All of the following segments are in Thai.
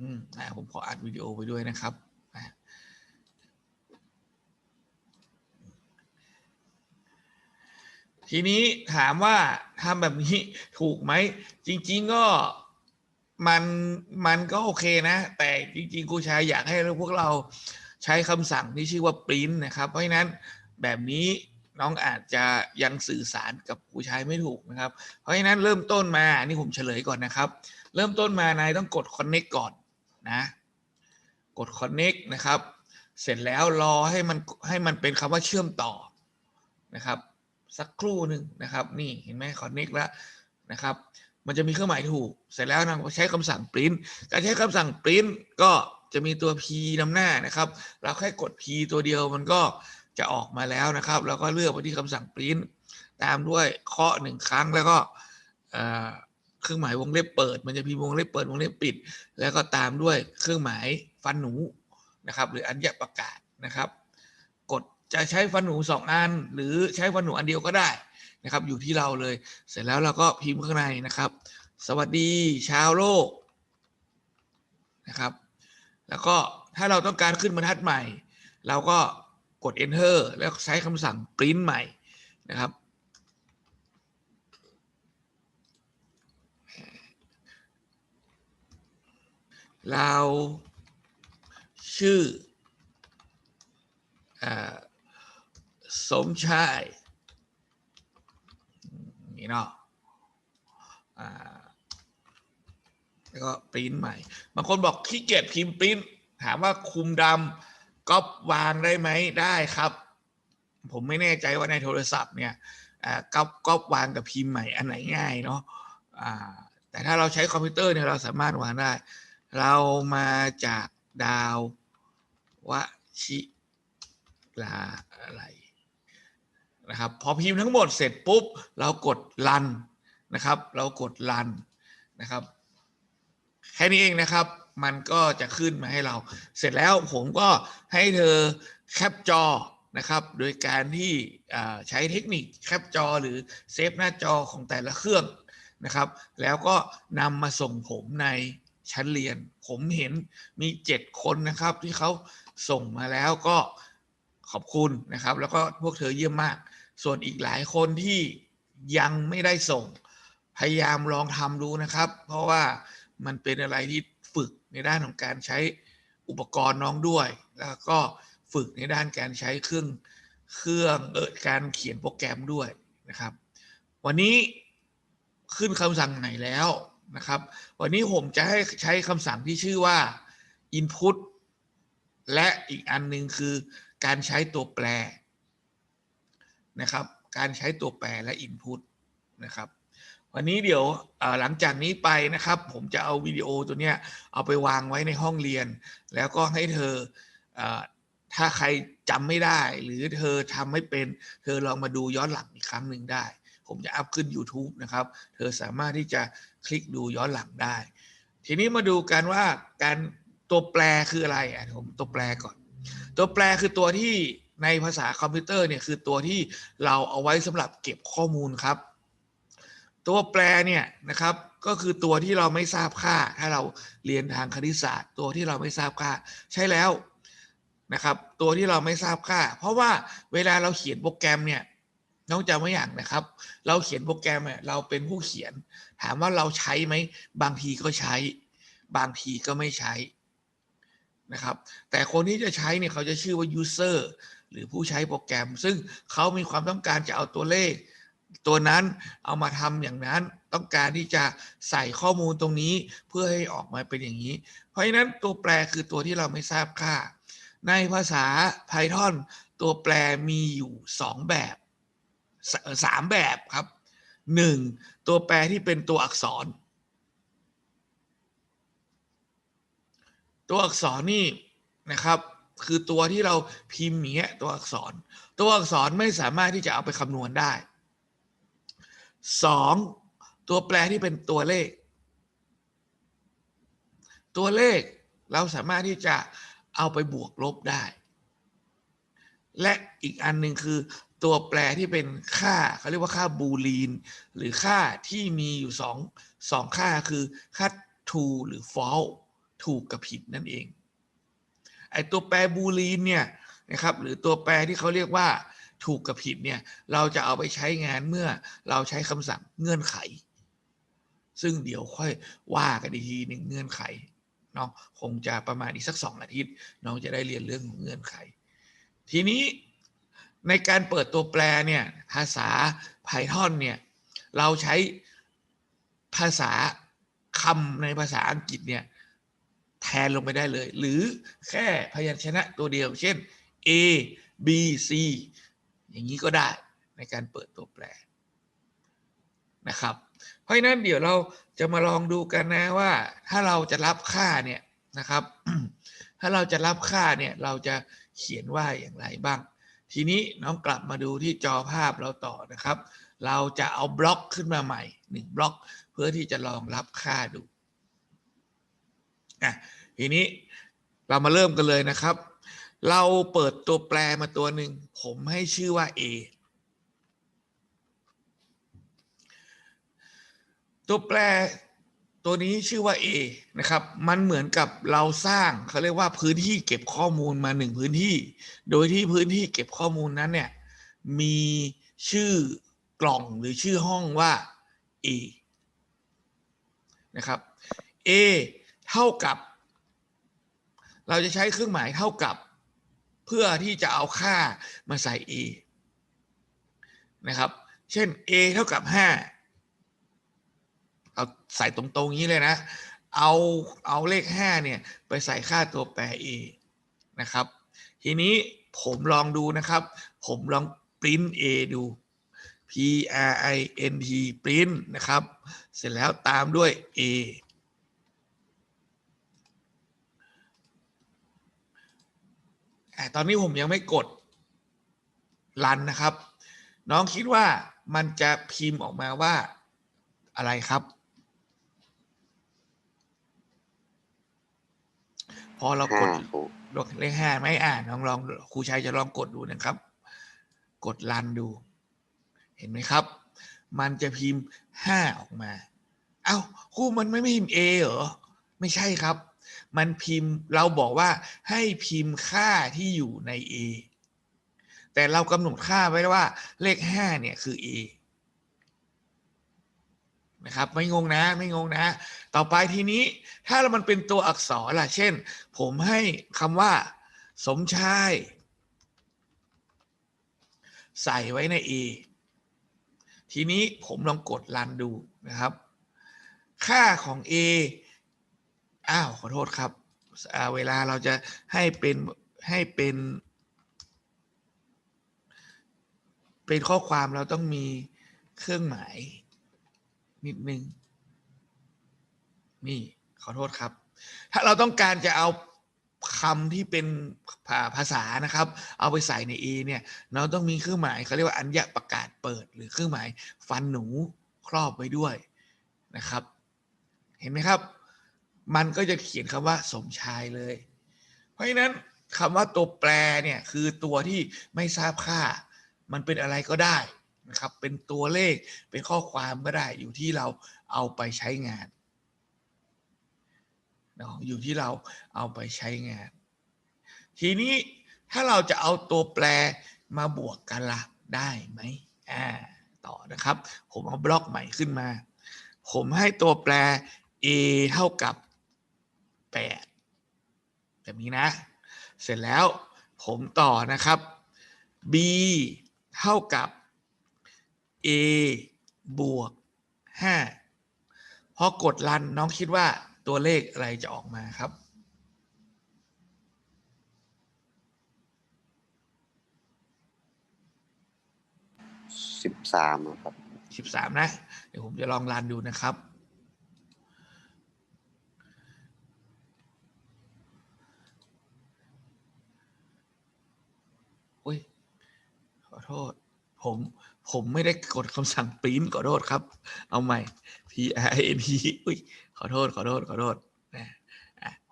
อืมอ่าผมขออัดวิดีโอไปด้วยนะครับทีนี้ถามว่าทำแบบนี้ถูกไหม จริง ๆ ก็มันมันก็โอเคนะ แต่จริง ๆ ครูชายอยากให้พวกเราใช้คำสั่งที่ชื่อว่า print นะครับ เพราะฉะนั้นแบบนี้น้องอาจจะยังสื่อสารกับครูชายไม่ถูกนะครับ เพราะฉะนั้นเริ่มต้นมาอันนี่ผมเฉลยก่อนนะครับ เริ่มต้นมานายต้องกด connect ก่อน นะกด connect นะครับ เสร็จแล้วรอให้มันให้มันเป็นคำว่าเชื่อมต่อนะครับ สักครู่หนึ่งนะครับ นี่เห็นไหม connect แล้วนะครับ มันจะมีเครื่องหมายถูก เสร็จแล้วนำใช้คำสั่ง print การใช้คำสั่ง print ก็จะมีตัว p นำหน้านะครับ เราแค่กด p ตัวเดียวมันก็จะออกมาแล้วนะครับ แล้วก็เลือกไปที่คำสั่ง print ตามด้วยเคาะหนึ่งครั้งแล้วก็ เครื่องหมายวงเล็บเปิด มันจะพิมพ์วงเล็บเปิดวงเล็บปิด แล้วก็ตามด้วยเครื่องหมายฟันหนูนะครับ หรืออัญญประกาศนะครับ กดจะใช้ฟันหนูสองอัน หรือใช้ฟันหนูอันเดียวก็ได้นะครับ อยู่ที่เราเลย เสร็จแล้วเราก็พิมพ์ข้างในนะครับ สวัสดีชาวโลกนะครับ แล้วก็ถ้าเราต้องการขึ้นบรรทัดใหม่ เราก็กด enter แล้วใช้คำสั่ง print ใหม่นะครับ เราชื่ออสมชายนี่เนาะแล้วก็ปริ้นใหม่ บางคนบอกขี้เกียจพิมพ์ปริ้น ถามว่าคุมดำก๊อปวางได้ไหมได้ครับ ผมไม่แน่ใจว่าในโทรศัพท์เนี่ยก๊อปก๊อปวางกับพิมพ์ใหม่อันไหนง่ายเนาะแต่ถ้าเราใช้คอมพิวเตอร์เนี่ยเราสามารถวางได้ เรามาจากดาววชิลาอะไรนะครับพอพิมพ์ทั้งหมดเสร็จปุ๊บ เรากดรันนะครับ เรากดรันนะครับ แค่นี้เองนะครับ มันก็จะขึ้นมาให้เรา เสร็จแล้วผมก็ให้เธอแคปจอนะครับ โดยการที่ใช้เทคนิคแคปจอหรือเซฟหน้าจอของแต่ละเครื่องนะครับ แล้วก็นำมาส่งผมใน ชั้นเรียน ผมเห็นมีเจ็ดคนนะครับ ที่เขาส่งมาแล้วก็ขอบคุณนะครับ แล้วก็พวกเธอเยี่ยมมาก ส่วนอีกหลายคนที่ยังไม่ได้ส่ง พยายามลองทำดูนะครับ เพราะว่ามันเป็นอะไรที่ฝึกในด้านของการใช้อุปกรณ์น้องด้วย แล้วก็ฝึกในด้านการใช้เครื่องเครื่องเออการเขียนโปรแกรมด้วยนะครับ วันนี้ขึ้นคำสั่งไหนแล้ว นะครับ วันนี้ผมจะให้ใช้คำสั่งที่ชื่อว่า input และอีกอันหนึ่งคือการใช้ตัวแปรนะครับ การใช้ตัวแปรและ input นะครับวันนี้เดี๋ยวหลังจากนี้ไปนะครับ ผมจะเอาวิดีโอตัวเนี้ยเอาไปวางไว้ในห้องเรียน แล้วก็ให้เธอเอ่อถ้าใครจำไม่ได้ หรือเธอทำไม่เป็น เธอลองมาดูย้อนหลังอีกครั้งหนึ่งได้ ผมจะอัพขึ้น YouTube นะครับ เธอสามารถที่จะ คลิกดูย้อนหลังได้ ทีนี้มาดูกันว่าการตัวแปรคืออะไรอะผมตัวแปรก่อน ตัวแปรคือตัวที่ในภาษาคอมพิวเตอร์เนี่ยคือตัวที่เราเอาไว้สำหรับเก็บข้อมูลครับ ตัวแปรเนี่ยนะครับก็คือตัวที่เราไม่ทราบค่า ถ้าเราเรียนทางคณิตศาสตร์ ตัวที่เราไม่ทราบค่า ใช่แล้วนะครับ ตัวที่เราไม่ทราบค่า เพราะว่าเวลาเราเขียนโปรแกรมเนี่ย น้องจำไว้อย่างนะครับ เราเขียนโปรแกรมเนี่ยเราเป็นผู้เขียน ถามว่าเราใช้ไหมบางทีก็ใช้ บางทีก็ไม่ใช้นะครับ แต่คนที่จะใช้เนี่ยเขาจะชื่อว่า user หรือผู้ใช้โปรแกรม ซึ่งเขามีความต้องการจะเอาตัวเลข ตัวนั้นเอามาทำอย่างนั้นต้องการที่จะใส่ข้อมูลตรงนี้เพื่อให้ออกมาเป็นอย่างนี้ เพราะฉะนั้นตัวแปรคือตัวที่เราไม่ทราบค่า ในภาษา Python ตัวแปรมีอยู่ 2 แบบ สามแบบครับ 1. ตัวแปรที่เป็นตัวอักษร ตัวอักษรนี่นะครับ คือตัวที่เราพิมพ์เงี้ยตัวอักษร ตัวอักษรไม่สามารถที่จะเอาไปคำนวณได้ 2. ตัวแปรที่เป็นตัวเลข ตัวเลขเราสามารถที่จะเอาไปบวกลบได้ และอีกอันหนึ่งคือ ตัวแปรที่เป็นค่าเขาเรียกว่าค่าบูลีน หรือค่าที่มีอยู่สองสองค่าคือค่า true หรือ false ถูกกับผิดนั่นเองไอตัวแปรบูลีนเนี่ยนะครับหรือตัวแปรที่เขาเรียกว่าถูกกับผิดเนี่ยเราจะเอาไปใช้งานเมื่อเราใช้คำสั่งเงื่อนไข ซึ่งเดี๋ยวค่อยว่ากันอีกทีหนึ่งเงื่อนไขเนาะคงจะประมาณอีกสักสองอาทิตย์น้องจะได้เรียนเรื่องของเงื่อนไข ทีนี้ ในการเปิดตัวแปรเนี่ยภาษา Python เนี่ยเราใช้ภาษาคำในภาษาอังกฤษเนี่ยแทนลงไปได้เลย หรือแค่พยัญชนะตัวเดียว เช่น A B C อย่างนี้ก็ได้ในการเปิดตัวแปรนะครับ เพราะฉะนั้นเดี๋ยวเราจะมาลองดูกันนะว่า ถ้าเราจะรับค่าเนี่ยนะครับ ถ้าเราจะรับค่าเนี่ยเราจะเขียนว่าอย่างไรบ้าง ทีนี้น้องกลับมาดูที่จอภาพเราต่อนะครับ เราจะเอาบล็อกขึ้นมาใหม่หนึ่งบล็อก เพื่อที่จะลองรับค่าดูอะทีนี้เรามาเริ่มกันเลยนะครับ เราเปิดตัวแปรมาตัวหนึ่งผมให้ชื่อว่า a ตัวแปร ตัวนี้ชื่อว่า A นะครับ มันเหมือนกับเราสร้างเขาเรียกว่าพื้นที่เก็บข้อมูลมาหนึ่งพื้นที่ โดยที่พื้นที่เก็บข้อมูลนั้นเนี่ยมีชื่อกล่องหรือชื่อห้องว่า A นะครับ A เท่ากับ เราจะใช้เครื่องหมายเท่ากับ เพื่อที่จะเอาค่ามาใส่ A นะครับ เช่น A เท่ากับ 5 เอาใส่ตรงๆอย่างนี้เลยนะ เอาเอาเลข 5 เนี่ย ไปใส่ค่าตัวแปร a นะครับ ทีนี้ผมลองดูนะครับ ผมลองปริ้น a ดู p r i n t ปริ้นนะครับ เสร็จแล้วตามด้วย a ตอนนี้ผมยังไม่กดรันนะครับ น้องคิดว่ามันจะพิมพ์ออกมาว่าอะไรครับ พอเรากห้าดครูเลขห้าไม่อ่านลองลองครูชัยจะลองกดดูนะครับ กดรันดู เห็นไหมครับ มันจะพิมพ์ห้าออกมา เอ้าครูมันไม่พิมพ์ A เหรอ ไม่ใช่ครับ มันพิมพ์เราบอกว่าให้พิมพ์ค่าที่อยู่ใน A แต่เรากำหนดค่าไว้ว่าเลขห้าเนี่ยคือ A นะครับไม่งงนะไม่งงนะ ต่อไปทีนี้ถ้ามันเป็นตัวอักษรล่ะ เช่น ผมให้คำว่า สมชาย ใส่ไว้ใน A ทีนี้ผมลองกดรันดูนะครับ ค่าของ A อ้าวขอโทษครับ เวลาเราจะให้เป็นให้เป็น เป็นข้อความเราต้องมีเครื่องหมาย นิดนึง นี่ขอโทษครับ ถ้าเราต้องการจะเอาคำที่เป็นภาษานะครับ เอาไปใส่ใน A เนี่ย เราต้องมีเครื่องหมายเขาเรียกว่าอัญญประกาศเปิด หรือเครื่องหมายฟันหนูครอบไว้ด้วยนะครับ เห็นไหมครับ มันก็จะเขียนคำว่าสมชายเลย เพราะฉะนั้นคำว่าตัวแปรเนี่ยคือตัวที่ไม่ทราบค่า มันเป็นอะไรก็ได้ นะครับ เป็นตัวเลขเป็นข้อความก็ได้อยู่ที่เราเอาไปใช้งานเนาะอยู่ที่เราเอาไปใช้งาน ทีนี้ถ้าเราจะเอาตัวแปรมาบวกกันละได้ไหมอ่าต่อนะครับ ผมเอาบล็อกใหม่ขึ้นมา ผมให้ตัวแปร a เท่ากับ 8 แบบนี้นะ เสร็จแล้วผมต่อนะครับ b เท่ากับ a บวก 5 พอกดรันน้องคิดว่าตัวเลขอะไรจะออกมาครับ สิบสามครับ13นะ เดี๋ยวผมจะลองรันดูนะครับอุ้ย ขอโทษ ผมผมไม่ได้กดคำสั่งปริ้นขอโทษครับ เอาใหม่ P R I N T อุ้ยขอโทษขอโทษขอโทษนะ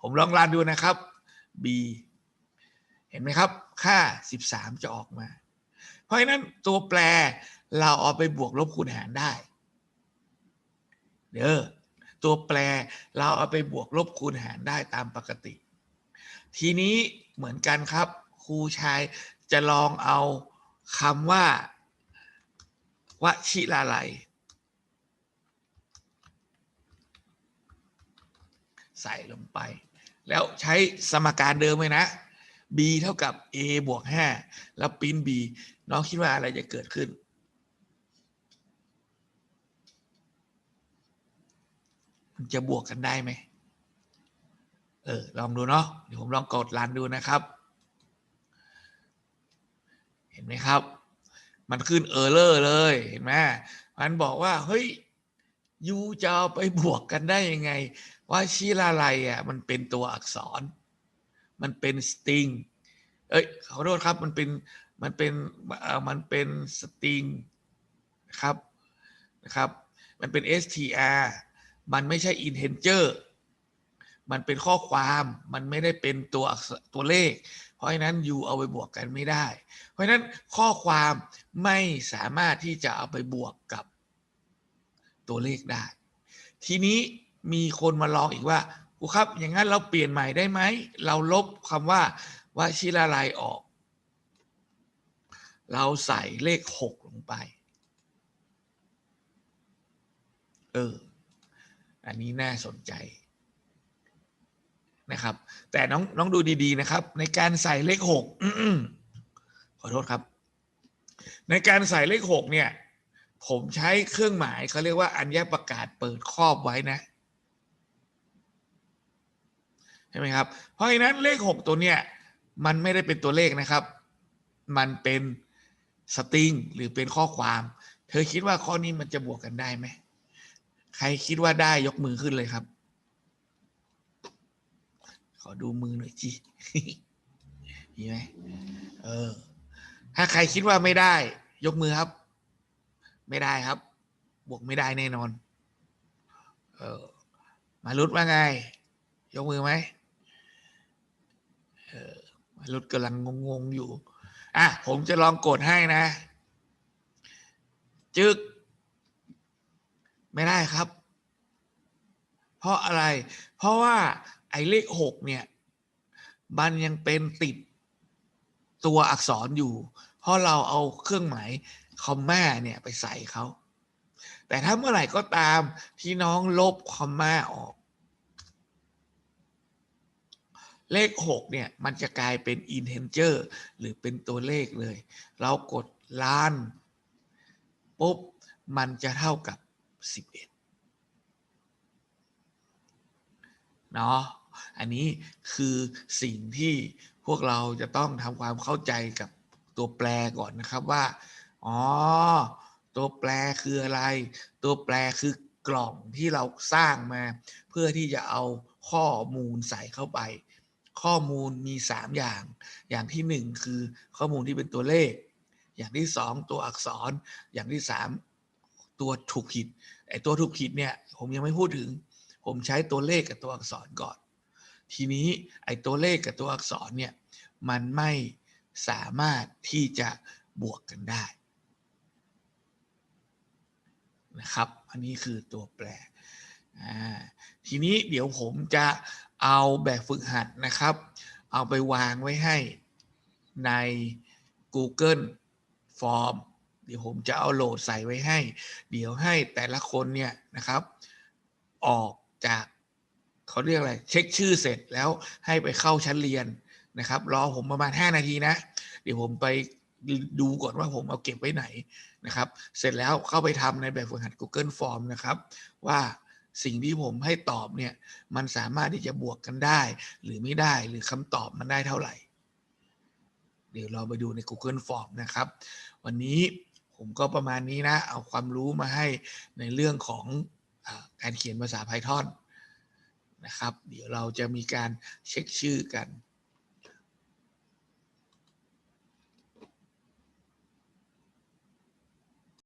ผมลองรันดูนะครับ B เห็นไหมครับ ค่า 13 จะออกมา เพราะฉะนั้นตัวแปรเราเอาไปบวกลบคูณหารได้เด้อตัวแปรเราเอาไปบวกลบคูณหารได้ตามปกติ ทีนี้เหมือนกันครับ ครูชายจะลองเอาคำว่า วชิลาไลยใส่ลงไป แล้วใช้สมการเดิมเลยนะ b เท่ากับ a บวก 5 แล้วปิ้น b น้องคิดว่าอะไรจะเกิดขึ้น มันจะบวกกันได้ไหม เออ ลองดูเนาะ เดี๋ยวผมลองกดรันดูนะครับ เห็นไหมครับ มันขึ้นเออร์เลอร์เลยเห็นไหมมันบอกว่า เฮ้ยยูจะเอาไปบวกกันได้ยังไง ว่าชิลาไลอะมันเป็นตัวอักษร มันเป็นสตริงเอ้ยขอโทษครับมันเป็นมันเป็นมันเป็นสตริงครับนะครับ มันเป็น str มันไม่ใช่ integer มันเป็นข้อความมันไม่ได้เป็นตัวตัวเลข เพราะฉะนั้น u เอาไปบวกกันไม่ได้ เพราะฉะนั้นข้อความไม่สามารถที่จะเอาไปบวกกับตัวเลขได้ ทีนี้มีคนมาลองอีกว่าครูครับ อย่างนั้นเราเปลี่ยนใหม่ได้ไหม เราลบคำว่าว่าชิลลายออก เราใส่เลขหกลงไป เออ อันนี้น่าสนใจ นะครับ แต่น้องน้องดูดีๆนะครับ ในการใส่เลขหกขอโทษครับ ในการใส่เลขหกเนี่ย ผมใช้เครื่องหมายเขาเรียกว่าอัญญประกาศเปิดครอบไว้นะใช่ไหมครับ เพราะฉะนั้นเลขหกตัวเนี่ยมันไม่ได้เป็นตัวเลขนะครับ มันเป็นสตริงหรือเป็นข้อความ เธอคิดว่าข้อนี้มันจะบวกกันได้ไหม ใครคิดว่าได้ยกมือขึ้นเลยครับ ขอดูมือหน่อยจีมีไหมเออ ถ้าใครคิดว่าไม่ได้ ยกมือครับ ไม่ได้ครับ บวกไม่ได้แน่นอน เออ มารุดว่าไง ยกมือไหมเออ มารุดกำลังงงๆอยู่ อะ ผมจะลองกดให้นะ จึก ไม่ได้ครับ เพราะอะไร เพราะว่า ไอ้เลขหกเนี่ย มันยังเป็นติดตัวอักษรอยู่ เพราะเราเอาเครื่องหมายคอมมาเนี่ยไปใส่เขาแต่ถ้าเมื่อไหร่ก็ตามที่น้องลบคอมมาออก เลขหกเนี่ย มันจะกลายเป็น integer หรือเป็นตัวเลขเลย เรากดล้านปุ๊บ มันจะเท่ากับ 11เนาะ อันนี้คือสิ่งที่พวกเราจะต้องทำความเข้าใจกับตัวแปรก่อนนะครับว่าอ๋อตัวแปรคืออะไร ตัวแปรคือกล่องที่เราสร้างมา เพื่อที่จะเอาข้อมูลใส่เข้าไป ข้อมูลมี 3 อย่าง อย่างที่ 1 คือข้อมูลที่เป็นตัวเลข อย่างที่ 2 ตัวอักษร อย่างที่ 3 ตัวถูกผิดไอ้ตัวถูกผิดเนี่ยผมยังไม่พูดถึง ผมใช้ตัวเลขกับตัวอักษรก่อน ทีนี้ไอ้ตัวเลขกับตัวอักษรเนี่ยมันไม่สามารถที่จะบวกกันได้นะครับ อันนี้คือตัวแปร ทีนี้เดี๋ยวผมจะเอาแบบฝึกหัดนะครับ เอาไปวางไว้ให้ใน Google Form เดี๋ยวผมจะเอาโหลดใส่ไว้ให้ เดี๋ยวให้แต่ละคนเนี่ยนะครับ ออกจาก เขาเรียกอะไรเช็คชื่อเสร็จแล้วให้ไปเข้าชั้นเรียนนะครับ รอผมประมาณ 5 นาทีนะ เดี๋ยวผมไปดูก่อนว่าผมเอาเก็บไว้ไหนนะครับ เสร็จแล้วเข้าไปทำในแบบฝึกหัด Google Form นะครับ ว่าสิ่งที่ผมให้ตอบเนี่ย มันสามารถที่จะบวกกันได้ หรือไม่ได้หรือคำตอบมันได้เท่าไหร่ เดี๋ยวเราไปดูใน Google Form นะครับ วันนี้ผมก็ประมาณนี้นะ เอาความรู้มาให้ในเรื่องของอการเขียนภาษา Python นะครับ เดี๋ยวเราจะมีการเช็คชื่อกัน